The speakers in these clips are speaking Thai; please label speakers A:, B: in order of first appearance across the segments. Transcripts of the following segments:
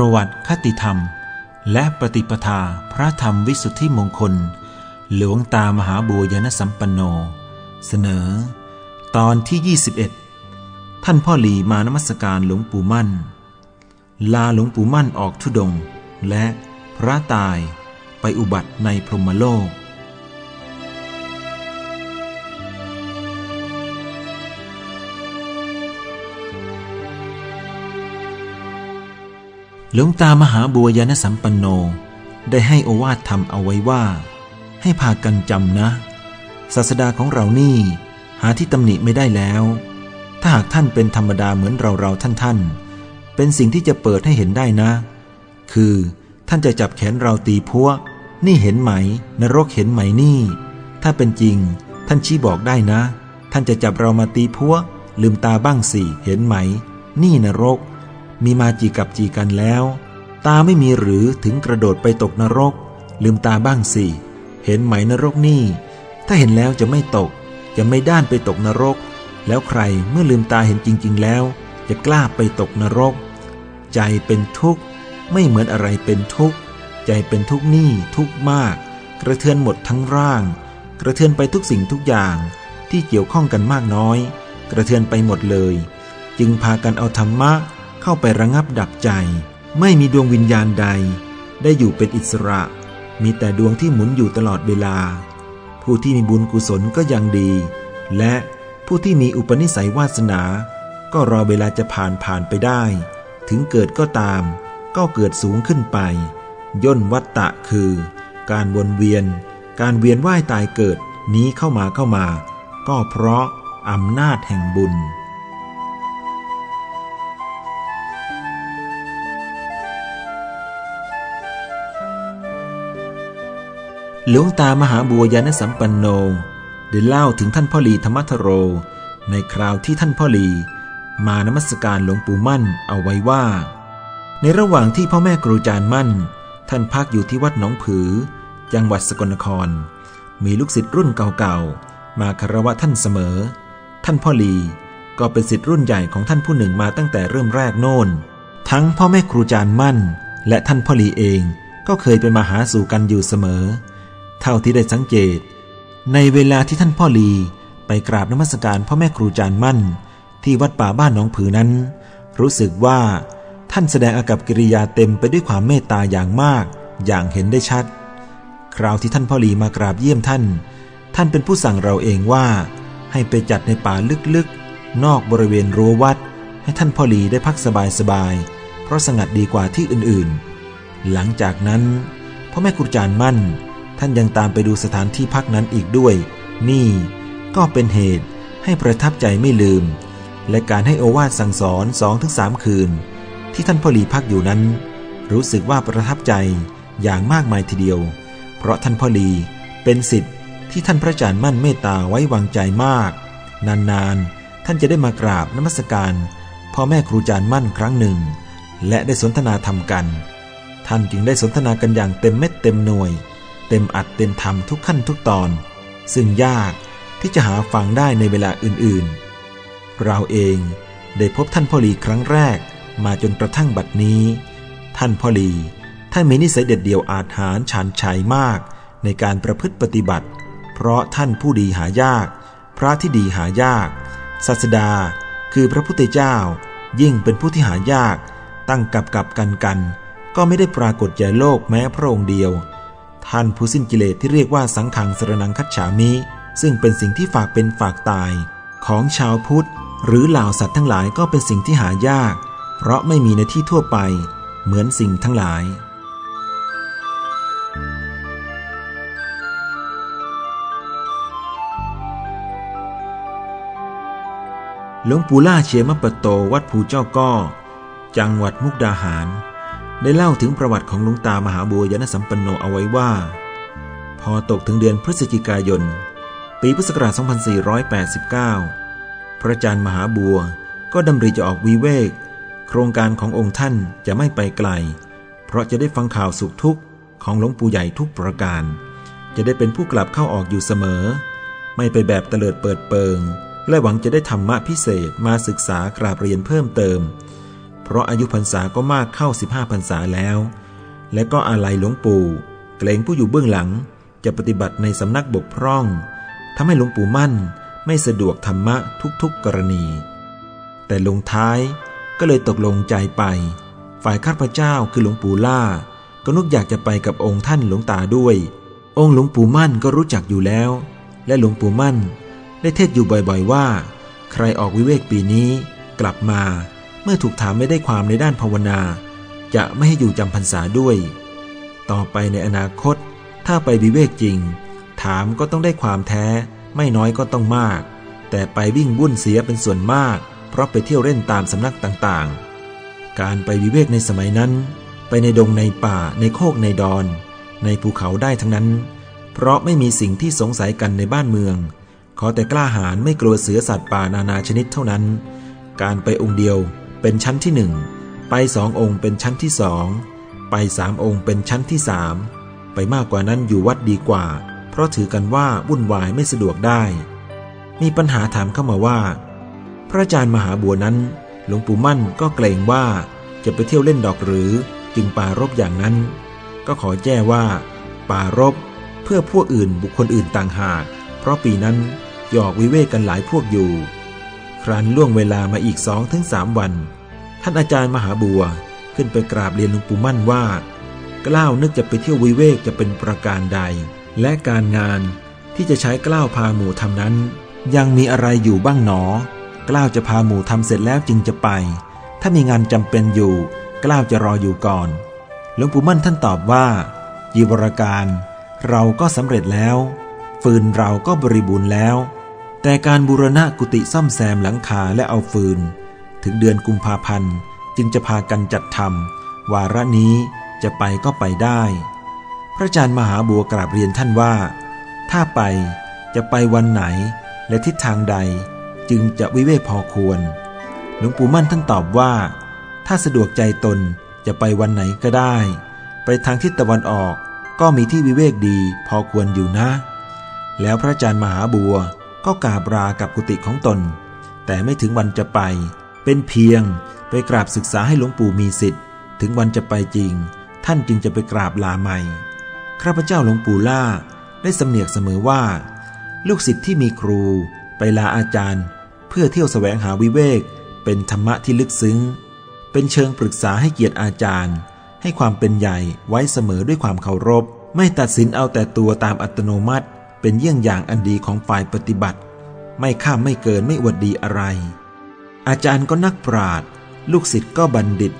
A: ประวัติคติธรรม และปฏิปทาพระธรรมวิสุทธิมงคล หลวงตามหาบัวยนสัมปันโน เสนอ ตอนที่ 21 ท่านพ่อหลีมานมัสการหลวงปู่มั่น ลาหลวงปู่มั่นออกทุดง และพระตายไปอุบัติในพรหมโลก หลวงตามหาบัวยานสัมปันโนได้ให้โอวาทธรรมเอาไว้ว่า ให้พากันจำนะ ศาสดาของเรานี่หาที่ตำหนิไม่ได้แล้ว ถ้าหากท่านเป็นธรรมดาเหมือนเราเราท่านท่านเป็นสิ่งที่จะเปิดให้เห็นได้นะ คือท่านจะจับแขนเราตีพัวนี่เห็นไหม นรกเห็นไหมนี่ ถ้าเป็นจริง ท่านชี้บอกได้นะ ท่านจะจับเรามาตีพัวลืมตาบ้างสิเห็นไหม นี่นรก มีมาจีกับจีกันแล้ว ตาไม่มีหรือถึงกระโดดไปตกนรก ลืมตาบ้างสิ เห็นไหมนรกนี่ ถ้าเห็นแล้วจะไม่ตก จะไม่ด้านไปตกนรก แล้วใครเมื่อลืมตาเห็นจริง ๆ แล้ว จะกล้าไปตกนรก ใจเป็นทุกข์ ไม่เหมือนอะไรเป็นทุกข์ ใจเป็นทุกข์นี่ทุกข์มาก กระเทือนหมดทั้งร่าง กระเทือนไปทุกสิ่งทุกอย่างที่เกี่ยวข้องกันมากน้อย กระเทือนไปหมดเลย จึงพากันเอาธรรมะ เข้าไประงับดับใจ ไม่มีดวงวิญญาณใด ได้อยู่เป็นอิสระ มีแต่ดวงที่หมุนอยู่ตลอดเวลา ผู้ที่มีบุญกุศลก็ยังดี และผู้ที่มีอุปนิสัยวาสนา ก็รอเวลาจะผ่านผ่านไปได้ ถึงเกิดก็ตาม ก็เกิดสูงขึ้นไป ย่นวัตตะคือ การวนเวียน การเวียนว่ายตายเกิดนี้เข้ามาเข้ามา ก็เพราะอำนาจแห่งบุญ หลวงตามหาบัวยานสัมปันโนได้เล่าถึงท่านพ่อหลีธรรมทโร ในคราวที่ท่านพ่อหลี มานมัสการหลวงปู่มั่นเอาไว้ว่า ในระหว่างที่พ่อแม่ครูจารย์มั่น ท่านพักอยู่ที่วัดหนองผือ จังหวัดสกลนคร มีลูกศิษย์รุ่นเก่าๆ มาคารวะท่านเสมอ ท่านพ่อหลีก็เป็นศิษย์รุ่นใหญ่ของท่านผู้หนึ่งมาตั้งแต่เริ่มแรกโน่น ทั้งพ่อแม่ครูจารย์มั่น และท่านพ่อหลีเองก็เคยไปมาหาสู่กันอยู่เสมอ เท่าที่ได้สังเกต ในเวลาที่ท่านพ่อลีไปกราบนมัสการพ่อแม่ครูจารย์มั่น ที่วัดป่าบ้านหนองผือนั้น รู้สึกว่าท่านแสดงอากับกิริยาเต็มไปด้วยความเมตตาอย่างมาก อย่างเห็นได้ชัด คราวที่ท่านพ่อลีมากราบเยี่ยมท่าน ท่านเป็นผู้สั่งเราเองว่า ให้ไปจัดในป่าลึกๆ นอกบริเวณรั้ววัด ให้ท่านพ่อลีได้พักสบายๆเพราะสงัดดีกว่าที่อื่นๆ หลังจากนั้นพ่อแม่ครูจารย์มั่น ท่านยังตามไปดูสถานที่พักนั้นอีกด้วย นี่ก็เป็นเหตุให้ประทับใจไม่ลืม และการให้โอวาทสั่งสอนสองถึงสามคืน ที่ท่านพ่อหลีพักอยู่นั้น รู้สึกว่าประทับใจอย่างมากมายทีเดียว เพราะท่านพ่อหลีเป็นสิทธิ์ที่ท่านพระอาจารย์มั่นเมตตาไว้วางใจมาก นานๆ ท่านจะได้มากราบนมัสการพ่อแม่ครูอาจารย์มั่นครั้งหนึ่ง และได้สนทนาธรรมกัน ท่านจึงได้สนทนากันอย่างเต็มเม็ดเต็มหน่วย เต็มอัดเต็มทำทุกขั้นทุกตอน ซึ่งยากที่จะหาฟังได้ในเวลาอื่นๆ เราเองได้พบท่านพ่อหลีครั้งแรกมาจนกระทั่งบัดนี้ ท่านพ่อหลีท่านมีนิสัยเด็ดเดี่ยวอาจหารฉันชัยมากในการประพฤติปฏิบัติ เพราะท่านผู้ดีหายาก พระที่ดีหายากศาสดา คือพระพุทธเจ้า ยิ่งเป็นผู้ที่หายาก ตั้งกับกับกันกัน ก็ไม่ได้ปรากฏแก่โลกแม้พระองค์เดียว ท่านผู้สิ้นกิเลสที่เรียกว่าสังขังสรนังคัจฉามิ ซึ่งเป็นสิ่งที่ฝากเป็นฝากตาย ของชาวพุทธ หรือเหล่าสัตว์ทั้งหลายก็เป็นสิ่งที่หายาก เพราะไม่มีในที่ทั่วไป เหมือนสิ่งทั้งหลายหลวงปู่ล่าเชมปโตวัดภูเจ้าก้อ จังหวัดมุกดาหาร ได้เล่าถึงประวัติของหลวงตามหาบัวยนสัมปันโนเอาไว้ว่า พอตกถึงเดือนพฤศจิกายน ปีพุทธศักราช 2489 พระอาจารย์มหาบัวก็ดำริจะออกวีเวก โครงการขององค์ท่านจะไม่ไปไกล เพราะจะได้ฟังข่าวสุขทุกข์ของหลวงปู่ใหญ่ทุกประการ จะได้เป็นผู้กลับเข้าออกอยู่เสมอ ไม่ไปแบบเตลิดเปิดเปิง และหวังจะได้ธรรมะพิเศษมาศึกษากราบเรียนเพิ่มเติม เพราะอายุพรรษาก็มากเข้า 15พรรษาแล้ว และก็อาลัยหลวงปู่ เกรงผู้อยู่เบื้องหลัง จะปฏิบัติในสำนักบกพร่องทำให้หลวงปู่มั่นไม่สะดวกธรรมะทุกๆกรณี แต่ลงท้ายก็เลยตกลงใจไป ฝ่ายข้าพเจ้าคือหลวงปู่ล่า ก็นึกอยากจะไปกับองค์ท่านหลวงตาด้วย องค์หลวงปู่มั่นก็รู้จักอยู่แล้ว และหลวงปู่มั่น ได้เทศอยู่บ่อยๆว่า ใครออกวิเวกปีนี้ กลับมา เมื่อถูกถามไม่ได้ความในด้านภาวนา จะไม่ให้อยู่จำพรรษาด้วย ต่อไปในอนาคต ถ้าไปวิเวกจริง ถามก็ต้องได้ความแท้ ไม่น้อยก็ต้องมาก แต่ไปวิ่งวุ่นเสียเป็นส่วนมาก เพราะไปเที่ยวเล่นตามสำนักต่างๆ การไปวิเวกในสมัยนั้น ไปในดงในป่าในโคกในดอน ในภูเขาได้ทั้งนั้น เพราะไม่มีสิ่งที่สงสัยกันในบ้านเมือง ขอแต่กล้าหาญไม่กลัวเสือสัตว์ป่านานาชนิดเท่านั้น การไปองค์เดียว เป็นชั้นที่หนึ่งไปสององค์เป็นชั้นที่สองไปสามองค์เป็นชั้นที่สามไปมากกว่านั้นอยู่วัดดีกว่า เพราะถือกันว่าวุ่นวายไม่สะดวกได้ มีปัญหาถามเข้ามาว่า พระอาจารย์มหาบัวนั้นหลวงปู่มั่นก็เกรงว่าจะไปเที่ยวเล่นดอกหรือจึงปารบอย่างนั้น ก็ขอแจ้ว่า ปารบเพื่อพวกอื่นบุคคลอื่นต่างหาก เพราะปีนั้นหยอกวิเวกกันหลายพวกอยู่ ครั้นล่วงเวลามาอีกสองถึงสามวัน ท่านอาจารย์มหาบัวขึ้นไปกราบเรียนหลวงปู่มั่นว่ากล้าวนึกจะไปเที่ยววิเวกจะเป็นประการใด และการงานที่จะใช้กล้าวพาหมู่ทำนั้น ยังมีอะไรอยู่บ้างหนอกล้าวจะพาหมู่ทำเสร็จแล้วจึงจะไป ถ้ามีงานจำเป็นอยู่ กล้าวจะรออยู่ก่อนหลวงปู่มั่นท่านตอบว่ายีวรการเราก็สำเร็จแล้ว ฟืนเราก็บริบูรณ์แล้ว แต่การบูรณะกุฏิซ่อมแซมหลังคาและเอาฟืน ถึงเดือนกุมภาพันธ์จึงจะพากันจัดทำวาระนี้จะไปก็ไปได้ พระอาจารย์มหาบัวกราบเรียนท่านว่า ถ้าไปจะไปวันไหนและทิศทางใดจึงจะวิเวกพอควร หลวงปู่มั่นท่านตอบว่า ถ้าสะดวกใจตนจะไปวันไหนก็ได้ ไปทางทิศตะวันออกก็มีที่วิเวกดีพอควรอยู่นะ แล้วพระอาจารย์มหาบัวก็กราบรากับกุฏิของตน แต่ไม่ถึงวันจะไป เป็นเพียงไปกราบศึกษาให้หลวงปู่มีสิทธิ์ ถึงวันจะไปจริง ท่านจึงจะไปกราบลาใหม่ ข้าพเจ้าหลวงปู่ล่าได้สำเนียกเสมอว่า ลูกศิษย์ที่มีครูไปลาอาจารย์ เพื่อเที่ยวแสวงหาวิเวก เป็นธรรมะที่ลึกซึ้ง เป็นเชิงปรึกษาให้เกียรติอาจารย์ ให้ความเป็นใหญ่ไว้เสมอด้วยความเคารพ ไม่ตัดสินเอาแต่ตัวตามอัตโนมัติ เป็นเยี่ยงอย่างอันดีของฝ่ายปฏิบัติ ไม่ข้ามไม่เกินไม่อวดดีอะไร อาจารย์ก็นักปราดลูกศิษย์ก็บัณฑิต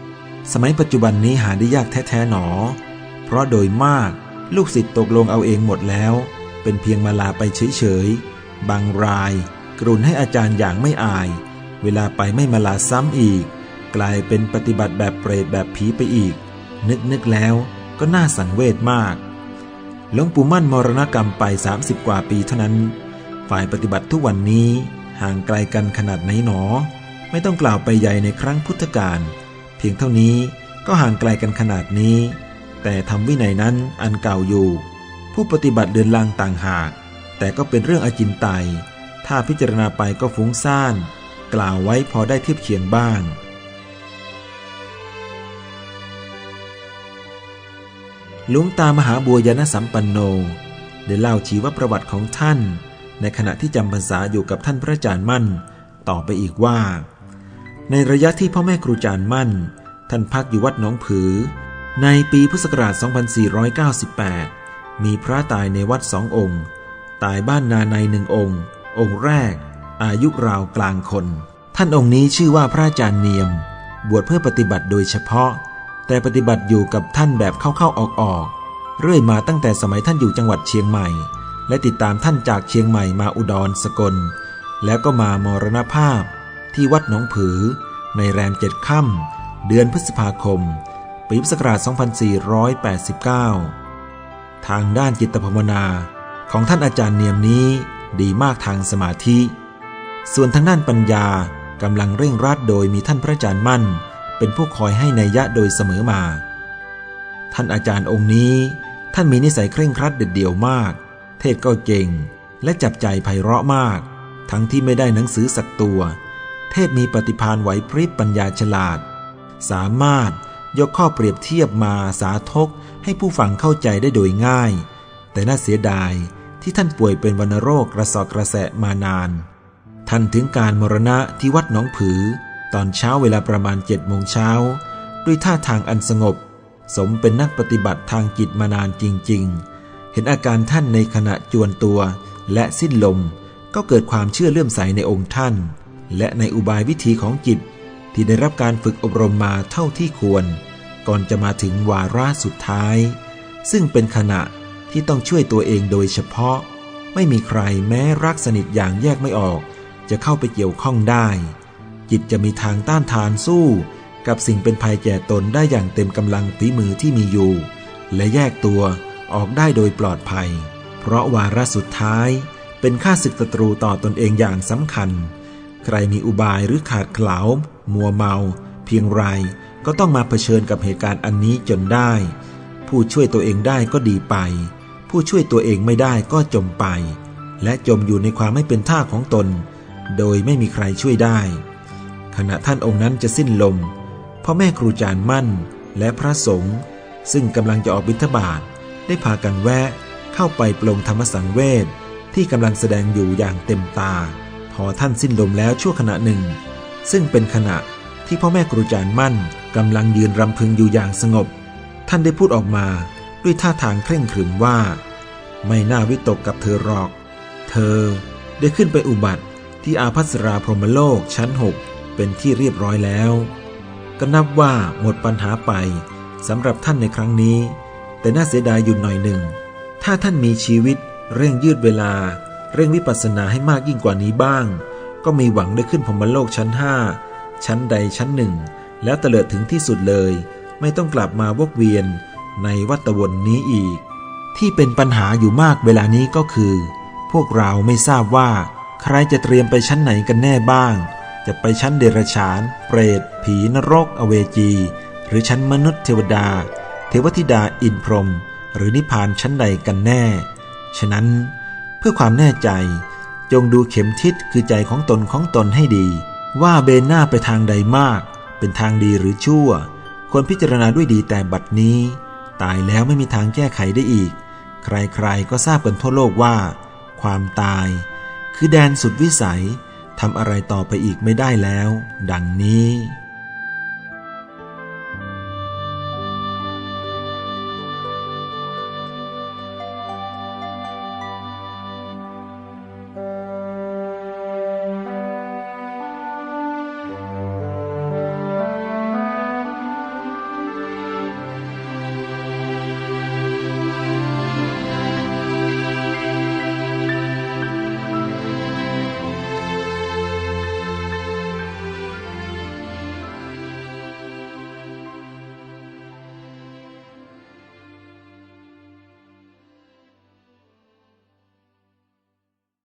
A: สมัยปัจจุบันนี้หาได้ยากแท้ๆหนอ เพราะโดยมากลูกศิษย์ตกลงเอาเองหมดแล้ว เป็นเพียงมาลาไปเฉยๆ บางราย กรุณให้อาจารย์อย่างไม่อาย เวลาไปไม่มาลาซ้ำอีก กลายเป็นปฏิบัติแบบเปรตแบบผีไปอีก นึกนึกแล้วก็น่าสังเวชมากหลวงปู่มั่นมรณกรรมไป 30 กว่าปีเท่านั้น ฝ่ายปฏิบัติทุกวันนี้ห่างไกลกันขนาดไหนหนอ ไม่ต้องกล่าวไปใหญ่ในครั้งพุทธกาลเพียงเท่านี้ก็ห่างไกลกันขนาดนี้ แต่ทำวินัยนั้นอันเก่าอยู่ ผู้ปฏิบัติเดินลางต่างหาก แต่ก็เป็นเรื่องอจินไตย ถ้าพิจารณาไปก็ฟุ้งซ่าน กล่าวไว้พอได้เทียบเคียงบ้างหลวงตามหาบัวยานสัมปันโน ได้เล่าชีวประวัติของท่าน ในขณะที่จำพรรษาอยู่กับท่านพระอาจารย์มั่น ต่อไปอีกว่า ในระยะที่พ่อแม่ครูจารย์มั่น ท่านพักอยู่วัดหนองผือ ในปีพุทธศักราช 2498 มีพระตายในวัดสององค์ ตายบ้านนาในหนึ่งองค์ องค์แรก อายุราวกลางคน ท่านองค์นี้ชื่อว่าพระอาจารย์เนียม บวชเพื่อปฏิบัติโดยเฉพาะ แต่ปฏิบัติอยู่กับท่านแบบเข้าๆออกๆ เรื่อยมาตั้งแต่สมัยท่านอยู่จังหวัดเชียงใหม่ และติดตามท่านจากเชียงใหม่มาอุดรสกล แล้วก็มามรณภาพ ที่วัดหนองผือ ในแรมเจ็ดค่ำเดือนพฤษภาคม ปีพุทธศักราช 2489 ทางด้านจิตภาวนาของท่านอาจารย์เนียมนี้ดีมากทางสมาธิ ส่วนทางด้านปัญญากำลังเร่งรัดโดยมีท่านพระอาจารย์มั่น เป็นผู้คอยให้ในยยะโดยเสมอมา ท่านอาจารย์องค์นี้ ท่านมีนิสัยเคร่งครัดเด็ดเดี่ยวมาก เทศก็เก่งและจับใจไพเราะมาก ทั้งที่ไม่ได้หนังสือสักตัว เทศมีปฏิภาณไหวพริบปัญญาฉลาด สามารถยกข้อเปรียบเทียบมาสาธกให้ผู้ฟังเข้าใจได้โดยง่าย แต่น่าเสียดายที่ท่านป่วยเป็นวัณโรคกระสอบกระแสะมานาน ท่านถึงการมรณะที่วัดหนองผือ ตอนเช้าเวลาประมาณเจ็ดโมงเช้า ด้วยท่าทางอันสงบ สมเป็นนักปฏิบัติทางจิตมานานจริง ๆ เห็นอาการท่านในขณะจวนตัวและสิ้นลมก็เกิดความเชื่อเลื่อมใสในองค์ท่าน และในอุบายวิธีของจิตที่ได้รับการฝึกอบรมมาเท่าที่ควร ก่อนจะมาถึงวาระสุดท้าย ซึ่งเป็นขณะที่ต้องช่วยตัวเองโดยเฉพาะ ไม่มีใครแม้รักสนิทอย่างแยกไม่ออก จะเข้าไปเกี่ยวข้องได้ จิตจะมีทางต้านทานสู้ กับสิ่งเป็นภัยแก่ตนได้อย่างเต็มกำลังฝีมือที่มีอยู่ และแยกตัวออกได้โดยปลอดภัย เพราะวาระสุดท้าย เป็นค่าศึกศัตรูต่อตนเองอย่างสำคัญ ใครมีอุบายหรือขาดเขลามัวเมา เพียงไรก็ต้องมาเผชิญกับเหตุการณ์อันนี้จนได้ ผู้ช่วยตัวเองได้ก็ดีไป ผู้ช่วยตัวเองไม่ได้ก็จมไป และจมอยู่ในความไม่เป็นท่าของตน โดยไม่มีใครช่วยได้ ขณะท่านองค์นั้นจะสิ้นลมพ่อแม่ครูจารย์มั่นและพระสงฆ์ซึ่งกำลังจะออกบิณฑบาตได้พากันแวะเข้าไปปลงธรรมสังเวชที่กำลังแสดงอยู่อย่างเต็มตา พอท่านสิ้นลมแล้วชั่วขณะหนึ่ง ซึ่งเป็นขณะที่พ่อแม่ครูจารย์มั่นกำลังยืนรำพึงอยู่อย่างสงบ ท่านได้พูดออกมาด้วยท่าทางเคร่งขรึมว่า ไม่น่าวิตกกับเธอหรอก เธอได้ขึ้นไปอุบัติที่อาภัสราพรหมโลกชั้นหกเป็นที่เรียบร้อยแล้ว ก็นับว่าหมดปัญหาไปสำหรับท่านในครั้งนี้ แต่น่าเสียดายอยู่หน่อยหนึ่ง ถ้าท่านมีชีวิตเร่งยืดเวลา เร่งวิปัสสนาให้มากยิ่งกว่านี้บ้าง ก็มีหวังได้ขึ้นพรมโลกชั้นห้าชั้นใดชั้นหนึ่ง แล้วเตลิดถึงที่สุดเลย ไม่ต้องกลับมาวกเวียนในวัฏวนนี้อีก ที่เป็นปัญหาอยู่มากเวลานี้ก็คือ พวกเราไม่ทราบว่า ใครจะเตรียมไปชั้นไหนกันแน่บ้าง จะไปชั้นเดรัจฉาน เปรต ผีนรก อเวจี หรือชั้นมนุษย์เทวดา เทวธิดาอินพรหมหรือนิพพานชั้นใดกันแน่ ฉะนั้น เพื่อความแน่ใจ จงดูเข็มทิศคือใจของตนของตนให้ดี ว่าเบนหน้าไปทางใดมาก เป็นทางดีหรือชั่ว ควรพิจารณาด้วยดีแต่บัดนี้ ตายแล้วไม่มีทางแก้ไขได้อีก ใครๆก็ทราบกันทั่วโลกว่า ความตาย คือแดนสุดวิสัยทำอะไรต่อไปอีกไม่ได้แล้ว ดังนี้